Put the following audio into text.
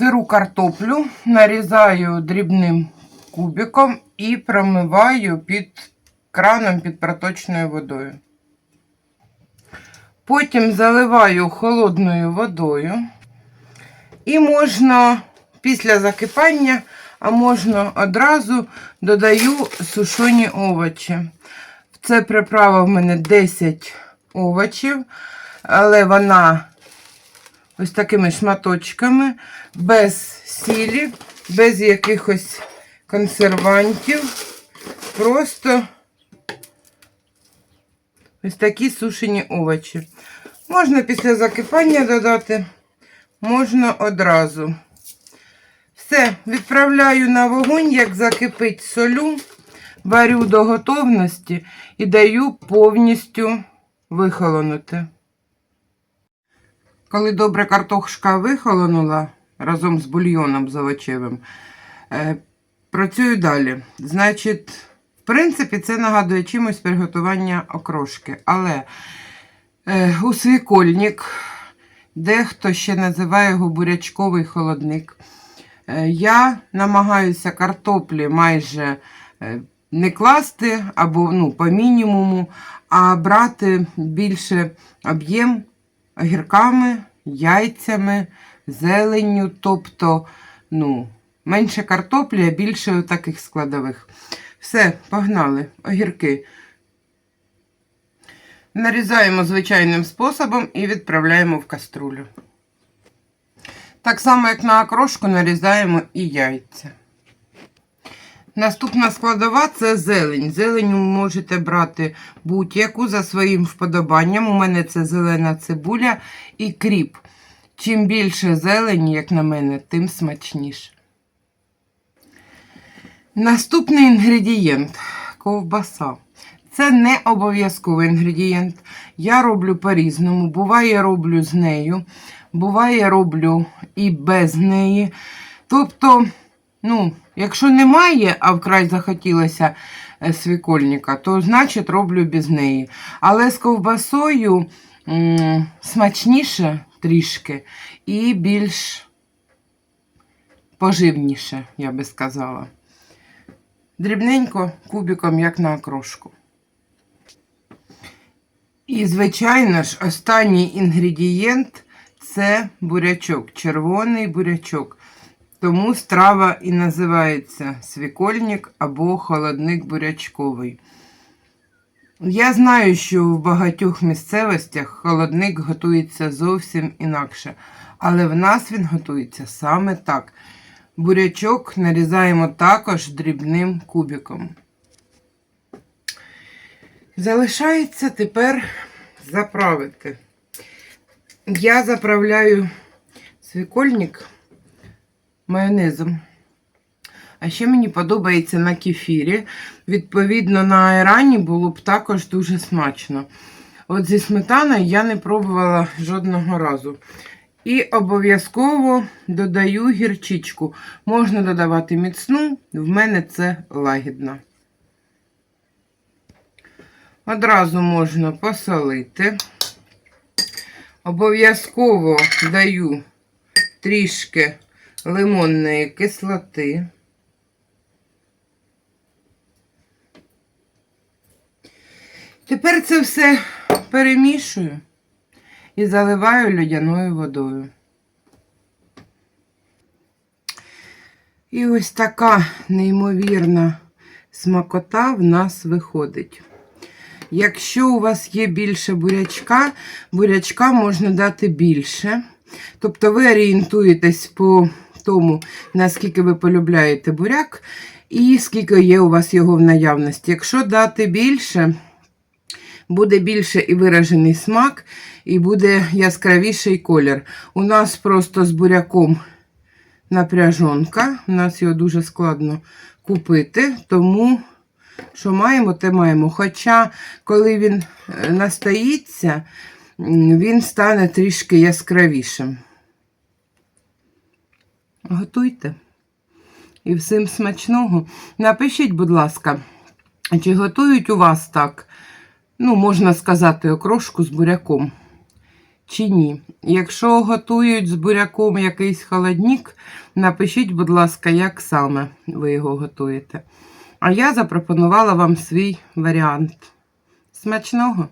Сиру картоплю нарізаю дрібним кубиком і промиваю під краном під проточною водою. Потім заливаю холодною водою. І можна після закипання, а можна одразу додаю сушені овочі. Це приправа в мене 10 овочів, але вона ось такими шматочками, без сілі, без якихось консервантів. Просто ось такі сушені овочі. Можна після закипання додати, можна одразу. Все, відправляю на вогонь, як закипить солю, варю до готовності і даю повністю вихолонути. Коли добре картошка вихолонула разом з бульйоном з овочевим, е, працюю далі. Значить, в принципі, це нагадує чимось приготування окрошки. Але е, у свікольник, дехто ще називає його бурячковий холодник. Е, Я намагаюся картоплі майже не класти або ну, по мінімуму, а брати більше об'єм огірками, яйцями, зеленню, тобто ну, менше картоплі, а більше таких складових. Все, погнали, огірки. Нарізаємо звичайним способом і відправляємо в каструлю. Так само, як на окрошку, нарізаємо і яйця. Наступна складова це зелень. Зеленю можете брати будь-яку за своїм вподобанням. У мене це зелена цибуля і кріп. Чим більше зелені, як на мене, тим смачніше. Наступний інгредієнт ковбаса. Це не обов'язковий інгредієнт. Я роблю по-різному. Буває, роблю з нею, буває, роблю і без неї. Тобто, ну, якщо немає, а вкрай захотілося е, свікольника, то значить роблю без неї. Але з ковбасою смачніше трішки і більш поживніше, я би сказала. Дрібненько кубиком, як на окрошку. І, звичайно ж, останній інгредієнт це бурячок, червоний бурячок. Тому страва і називається свікольник або холодник бурячковий. Я знаю, що в багатьох місцевостях холодник готується зовсім інакше, але в нас він готується саме так. Бурячок нарізаємо також дрібним кубиком. Залишається тепер заправити. Я заправляю свікольник майонезом. А ще мені подобається на кефірі. Відповідно, на айрані було б також дуже смачно. От зі сметаною я не пробувала жодного разу. І обов'язково додаю гірчичку. Можна додавати міцну, в мене це лагідна. Одразу можна посолити. Обов'язково даю трішки лимонної кислоти. Тепер це все перемішую і заливаю льодяною водою. І ось така неймовірна смакота в нас виходить. Якщо у вас є більше бурячка, бурячка можна дати більше. Тобто ви орієнтуєтесь по тому, наскільки ви полюбляєте буряк, і скільки є у вас його в наявності. Якщо дати більше, буде більше і виражений смак, і буде яскравіший колір. У нас просто з буряком напряжонка, у нас його дуже складно купити, тому що маємо, те маємо. Хоча, коли він е, настоїться, він стане трішки яскравішим. Готуйте. І всім смачного. Напишіть, будь ласка, чи готують у вас так, ну, можна сказати, окрошку з буряком? чи ні. Якщо готують з буряком якийсь холоднік, напишіть, будь ласка, як саме ви його готуєте. А я запропонувала вам свій варіант. Смачного!